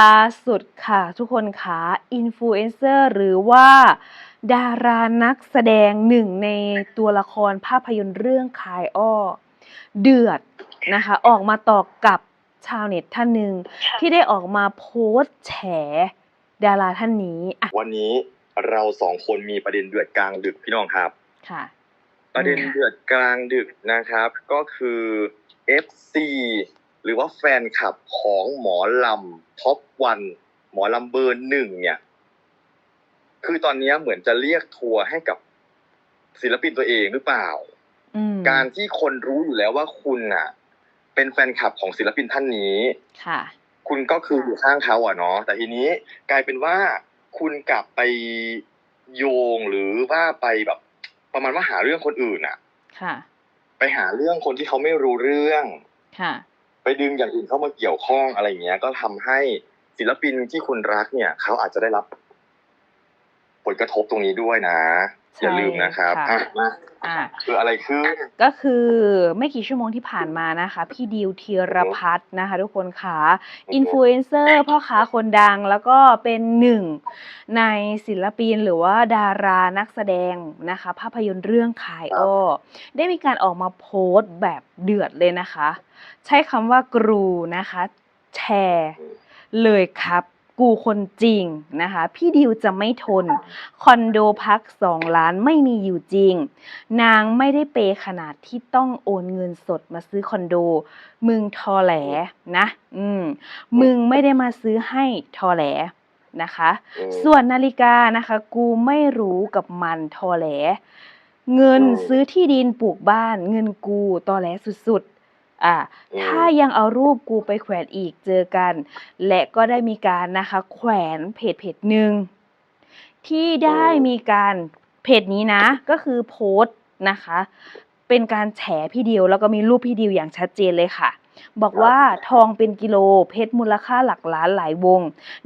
ล่าสุดค่ะทุกคนคะอินฟลูเอนเซอร์หรือว่า ดารานักแสดงหนึ่งในตัวละครภาพยนตร์เรื่องคายอ้อ เดือดนะคะ ออกมาตอบกับชาวเน็ตท่านหนึ่งที่ได้ออกมาโพสต์แฉ ดาราท่านนี้อะวันนี้เราสองคนมีประเด็นเดือดกลางดึกพี่น้องครับ ค่ะ ประเด็นเดือดกลางดึกนะครับ ก็คือ FC หรือว่าแฟนคลับของหมอลำท็อปวันหมอลำเบอร์หนึ่งเนี่ย คือตอนนี้เหมือนจะเรียกทัวร์ให้กับศิลปินตัวเองหรือเปล่าอืมการที่คนรู้อยู่แล้วว่าคุณน่ะ เป็นแฟนคลับของศิลปินท่านนี้ ค่ะ คุณก็คืออยู่ข้างเขาอะเนาะ แต่ทีนี้กลายเป็นว่าคุณกลับไปโยงหรือว่าไปแบบ ประมาณว่าหาเรื่องคนอื่นอะค่ะ ไปหาเรื่องคนที่เขาไม่รู้เรื่อง ค่ะไป ดึงอย่างอื่นเข้ามาเกี่ยวข้องอะไรอย่างเงี้ย ก็ทำให้ศิลปินที่คุณรักเนี่ย เขาอาจจะได้รับ ผลกระทบตรงนี้ด้วยนะ อย่าลืมนะครับค่ะอะมาอ่าคืออะไรขึ้นก็คือไม่กี่ชั่วโมงที่ผ่านมานะคะ พี่ดิวธีรพัฒน์นะคะ ทุกคนค่ะอือฮึอินฟลูเอนเซอร์พ่อค้าคนดังแล้วก็เป็นหนึ่งในศิลปินหรือว่าดารานักแสดงนะคะ ภาพยนตร์เรื่องขายอ้อได้มีการออกมาโพสต์แบบเดือดเลยนะคะ ใช้คำว่ากรูนะคะ แชร์เลยครับ กูคนจริงนะคะ พี่ดิวจะไม่ทน คอนโดพักสองล้านไม่มีอยู่จริง นางไม่ได้เปย์ขนาดที่ต้องโอนเงินสดมาซื้อคอนโด มึงทอแหลนะ อืม มึงไม่ได้มาซื้อให้ทอแหลนะคะอืมส่วนนาฬิกานะคะ กูไม่รู้กับมันทอแหล เงินอืมซื้อที่ดินปลูกบ้าน เงินกูตอแหลสุดๆ อ่าอืมถ้ายังเอารูปกูไปแขวนอีกเจอกัน และก็ได้มีการนะคะ แขวนเพจเพจหนึ่งที่ได้มีการเพจนี้นะ ก็คือโพสต์นะคะ เป็นการแฉพี่ดิวแล้วก็มีรูปพี่ดิวอย่างชัดเจนเลยค่ะ บอกว่าทองเป็นกิโล เพชรมูลค่าหลักล้านหลายวง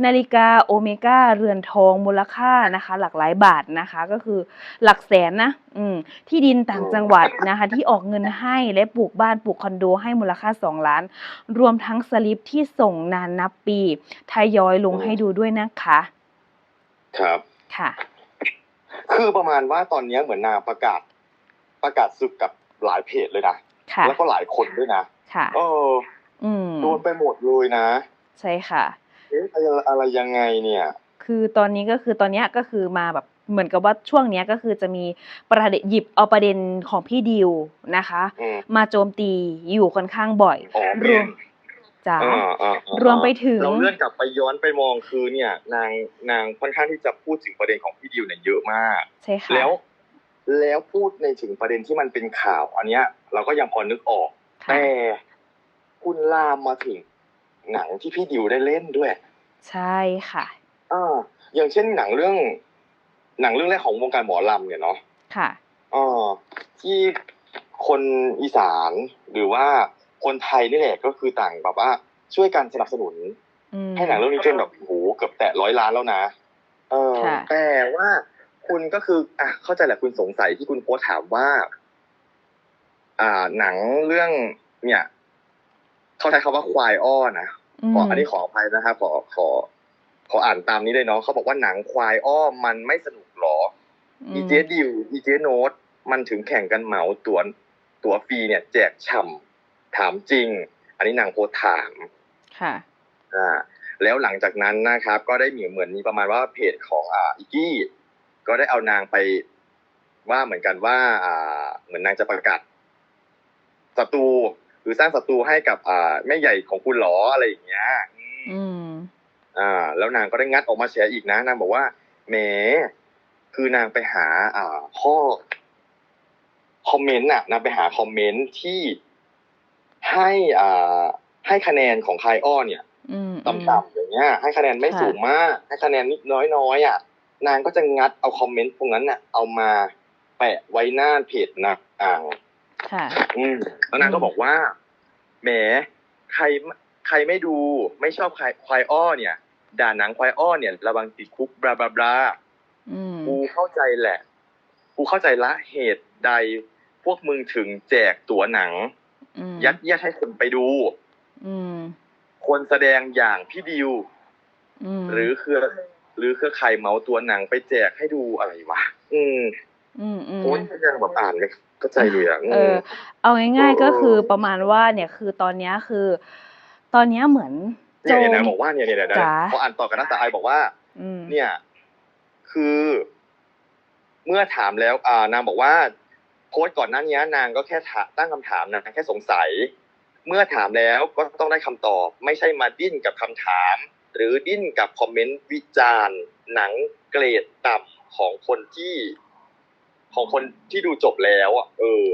นาฬิกาโอเมก้าเรือนทองมูลค่านะคะ หลักหลายบาทนะคะก็คือหลักแสนนะอืมที่ดินต่างจังหวัดนะคะ ที่ออกเงินให้และปลูกบ้านปลูกคอนโดให้มูลค่า 2 ล้าน รวมทั้งสลิปที่ส่งนานนับปีทยอยลงให้ดูด้วยนะคะ ครับ ค่ะ คือประมาณว่าตอนนี้เหมือนนางประกาศ ประกาศศึกกับหลายเพจเลยนะ ค่ะ แล้วก็หลายคนด้วยนะ ค่ะเอออืม โดนไปหมดเลยนะใช่ค่ะ เอ๊ะอะไรอะไรยังไงเนี่ย คือตอนนี้ก็คือตอนเนี้ยก็คือมาแบบเหมือนกับว่าช่วงเนี้ยก็คือจะมีประเด็นหยิบเอาประเด็นของพี่ดิวนะคะ อืมมาโจมตีอยู่ค่อนข้างบ่อยอ๋อรวมจ้า อ่าอ่าอ่ารวมไปถึง เราเลื่อนกลับไปย้อนไปมองคือเนี่ย นางนางค่อนข้างที่จะพูดถึงประเด็นของพี่ดิวเนี่ยเยอะมาก ใช่ค่ะแล้วแล้วพูดในถึงประเด็นที่มันเป็นข่าว อันเนี้ย เราก็ยังพอนึกออกค่ะ แต่คุณลามมาถึงหนังที่พี่ดิวได้เล่นด้วย ใช่ค่ะอ่าอย่างเช่นหนังเรื่อง หนังเรื่องแรกของวงการหมอลำเนี่ยเนาะค่ะอ่าที่คนอีสานหรือว่าคนไทยนี่แหละก็คือต่างแบบว่า ช่วยกันสนับสนุนอืมให้หนังเรื่องนี้จนแบบโอ้โหเกือบแตะร้อยล้านแล้วนะเออค่ะแต่ว่าคุณก็คือ อะเข้าใจแหละคุณสงสัยที่คุณโพสต์ถามว่า อ่าหนังเรื่องเนี่ยเขาใช้คำว่าควายอ้อนะขออันนี้ขออภัยนะครับขอขอ ขออ่านตามนี้เลยเนาะเขาบอกว่าหนังควายอ้อมันไม่สนุกหรออืมอีเจดิวอีเจโนตมันถึงแข่งกันเหมาตั๋วตั๋วฟรีเนี่ย แจกฉ่ำถามจริง อันนี้นางโพสต์ถามค่ะอ่าแล้วหลังจากนั้นนะครับ ก็ได้มีเหมือนมีประมาณว่าเพจของอ่าอีกี้ก็ได้เอานางไปว่าเหมือนกันว่า อ่า เหมือนนางจะประกาศ ศัตรูหรือสร้างศัตรูให้กับอ่าแม่ใหญ่ของคุณหรออะไรอย่างเงี้ยอืมอืม อ่า แล้วนางก็ได้งัดออกมาแฉอีกนะนางบอกว่าแหมคือนางไปหา อ่า ข้อ คอมเมนต์น่ะนางไปหาคอมเมนต์ที่ให้อ่า ให้คะแนนของคายอ้อเนี่ยอืมต่ำๆอย่างเงี้ย ให้คะแนนไม่ค่ะสูงมาก ให้คะแนนนิดน้อยๆอะ นางก็จะงัดเอาคอมเมนต์พวกนั้นน่ะ เอามาแปะไว้หน้าเพจนะอ่าง ค่ะอืมแล้วนางก็อืมบอกว่าแหมใครใครไม่ดูไม่ชอบควายควายอ้อเนี่ย ด่าหนังควายอ้อเนี่ย ระวังติดคุกบลาบลาบลาอืมกูเข้าใจแหละ กูเข้าใจละเหตุใดพวกมึงถึงแจกตั๋วหนังอืมยัดเยียดให้คนไปดูอืมคนแสดงอย่างพี่ดิวมหรือเครือ หรือเครือข่ายเหมาตัวหนังไปแจกให้ดูอะไรวะ อืม อืมอืมโอ้ยยังแบบอ่านไม่ เข้าใจเลยอะเออ เอาง่าย ๆ ก็คือประมาณว่าเนี่ยคือตอนเนี้ยคือ ตอนเนี้ยเหมือนโจเนี่ยมเนี่ยนะบอกว่าเนี่ยเนี่ยเนี่ยจ๋าพออ่านต่อกันนะแต่ไอบอกว่าอืมเนี่ย คือ เมื่อถามแล้วอ่านางบอกว่าโพสต์ก่อนหน้านี้นางก็แค่ถาตั้งคำถามนางแค่สงสัย เมื่อถามแล้วก็ต้องได้คำตอบ ไม่ใช่มาดิ้นกับคำถาม หรือดิ้นกับคอมเมนต์วิจารณ์ หนังเกรดต่ำของคนที่ ของคนที่ดูจบแล้วอะ เออ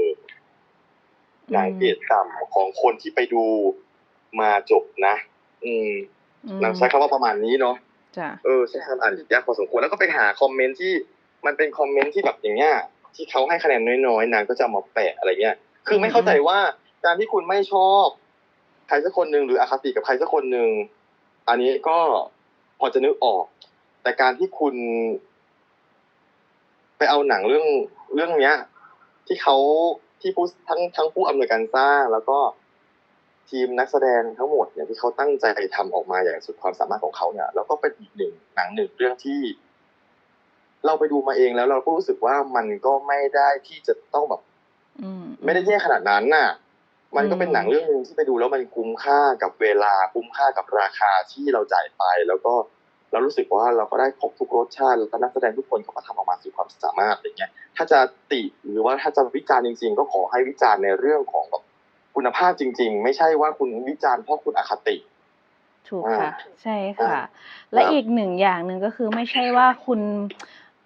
หนังเกรดต่ำของคนที่ไปดูมาจบนะอืมอืมนางใช้คำว่าประมาณนี้เนาะจ้ะเออใช้คำอ่านยากพอสมควรแล้วก็ไปหาคอมเมนต์ที่มันเป็นคอมเมนต์ที่แบบอย่างเงี้ยที่เขาให้คะแนนน้อยๆนางก็จะเอามาแปะอะไรเงี้ย คือไม่เข้าใจว่าการที่คุณไม่ชอบใครสักคนหนึ่งหรืออคติกับใครสักคนหนึ่งอันนี้ก็พอจะนึกออก แต่การที่คุณ ไปเอาหนังเรื่องเรื่องเนี้ย ที่เขาที่ผู้ทั้งทั้งผู้อำนวยการสร้างแล้วก็ทีมนักแสดงทั้งหมดเนี่ยที่เขาตั้งใจทำออกมาอย่างสุดความสามารถของเขาเนี่ย แล้วก็เป็นอีกหนึ่งหนังหนึ่งเรื่องที่ เราไปดูมาเองแล้วเราก็รู้สึกว่ามันก็ไม่ได้ที่จะต้องแบบอืมไม่ได้แย่ขนาดนั้นน่ะ มันก็เป็นอืมหนังเรื่องหนึ่งที่ไปดูแล้วมันคุ้มค่ากับเวลาคุ้มค่ากับราคาที่เราจ่ายไปแล้วก็ เรารู้สึกว่าเราก็ได้ครบทุกรสชาติแล้วก็นักแสดงทุกคนเขาก็ทำออกมาสุดความสามารถอะไรเงี้ยถ้าจะติหรือว่าถ้าจะวิจารณ์จริง ๆ ก็ขอให้วิจารณ์ในเรื่องของแบบคุณภาพจริง ๆ ไม่ใช่ว่าคุณวิจารณ์เพราะคุณอคติถูกอ่าค่ะ ใช่ค่ะอ่าและครับอีกหนึ่งอย่างหนึ่งก็คือไม่ใช่ว่าคุณ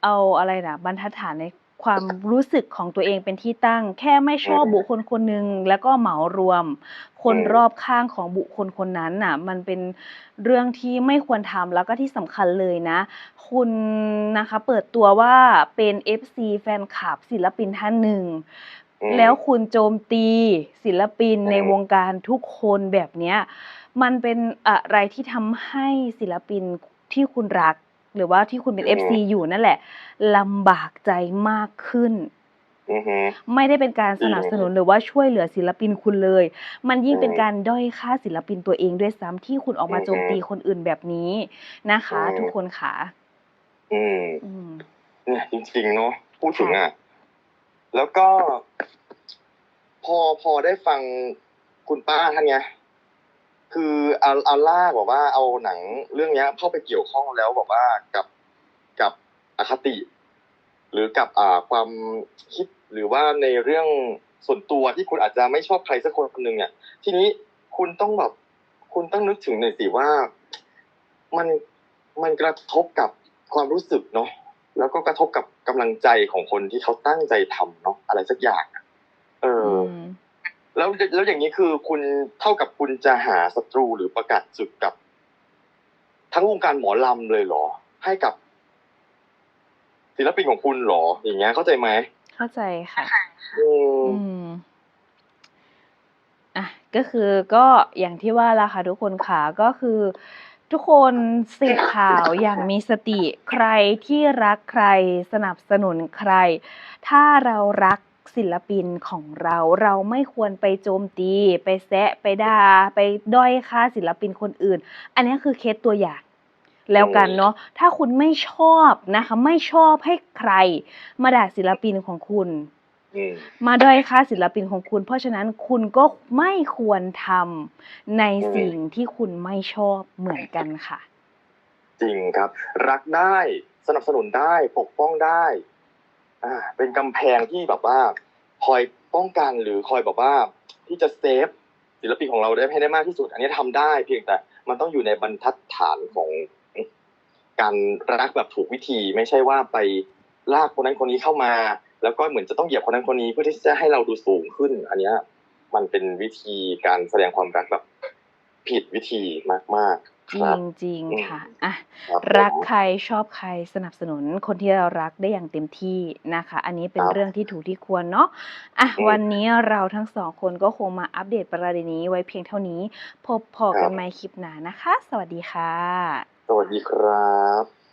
เอาอะไรนะบรรทัดฐานใน ความรู้สึกของตัวเองเป็นที่ตั้ง แค่ไม่ชอบบุคคลคนหนึ่งแล้วก็เหมารวม คนรอบข้างของบุคคลคนนั้นน่ะ มันเป็นเรื่องที่ไม่ควรทำแล้วก็ที่สำคัญเลยนะ คุณนะคะเปิดตัวว่าเป็น FC แฟนคลับศิลปินท่านหนึ่งอืมแล้วคุณโจมตีศิลปินอืมในวงการทุกคนแบบเนี้ย มันเป็นอะไรที่ทำให้ศิลปินที่คุณรัก หรือว่าที่คุณเป็น FC อยู่นั่นแหละลำบากใจมากขึ้น อือฮึ ไม่ได้เป็นการสนับสนุนหรือว่าช่วยเหลือศิลปินคุณเลย มันยิ่งอืมเป็นการด้อยค่าศิลปินตัวเองด้วยซ้ำที่คุณออกมาอืมโจมตีคนอื่นแบบนี้นะคะ อืม ทุกคนค่ะอืมอืม เนี่ยจริงๆเนาะพูดถึงอะ แล้วก็ พอพอได้ฟังคุณป้าท่านเนี้ย คือเอาเอาลากบอกว่าเอาหนังเรื่องเนี้ยเข้าไปเกี่ยวข้องแล้วบอกว่ากับกับอคติ หรือกับอ่าความคิดหรือว่าในเรื่องส่วนตัวที่คุณอาจจะไม่ชอบใครสักคนคนหนึ่งเนี่ยทีนี้คุณต้องแบบคุณต้องนึกถึงหน่อยสิว่ามันมันกระทบกับความรู้สึกเนาะแล้วก็กระทบกับกำลังใจของคนที่เขาตั้งใจทำเนาะอะไรสักอย่างเออ แล้วแล้วอย่างนี้คือคุณเท่ากับคุณจะหาศัตรูหรือประกาศศึกกับ ทั้งวงการหมอลำเลยเหรอ ให้กับ ศิลปินของคุณเหรอ อย่างเงี้ยเข้าใจไหมเข้าใจค่ะ อืมอืมอะก็คือก็อย่างที่ว่าละค่ะทุกคนค่ะก็คือ ทุกคนเสพข่าวอย่างมีสติใครที่รักใคร สนับสนุนใคร ถ้าเรารัก ศิลปินของเรา เราไม่ควรไปโจมตี ไปแซะไปด่าไปด้อยค่าศิลปินคนอื่น อันนี้คือเคสตัวอย่างแล้วกันเนาะถ้าคุณไม่ชอบนะคะ ไม่ชอบให้ใคร มาด่าศิลปินของคุณอืมมาด้อยค่าศิลปินของคุณ เพราะฉะนั้นคุณก็ไม่ควรทำในสิ่งที่คุณไม่ชอบเหมือนกันค่ะ จริงครับ รักได้สนับสนุนได้ปกป้องได้ อ่าเป็นกำแพงที่แบบว่าคอยป้องกันหรือคอยแบบว่า ที่จะเซฟศิลปินของเราได้ให้ได้มากที่สุด อันนี้ทำได้เพียงแต่มันต้องอยู่ในบรรทัดฐานของการรักแบบถูกวิธี ไม่ใช่ว่าไปลากคนนั้นคนนี้เข้ามา แล้วก็เหมือนจะต้องเหยียบคนนั้นคนนี้เพื่อที่จะให้เราดูสูงขึ้น อันเนี้ยมันเป็นวิธีการแสดงความรักแบบผิดวิธีมากๆ จครับริงๆค่ะอะครับรักผมใครชอบใครสนับสนุนคนที่เรารักได้อย่างเต็มที่นะคะ อันนี้เป็นครับเรื่องที่ถูกที่ควรเนาะอะอืมวันนี้เราทั้งสองคนก็คงมาอัปเดตประเด็นนี้ไว้เพียงเท่านี้ พบพอครักับนใหม่คลิปหน้านะคะ สวัสดีค่ะ สวัสดีครับ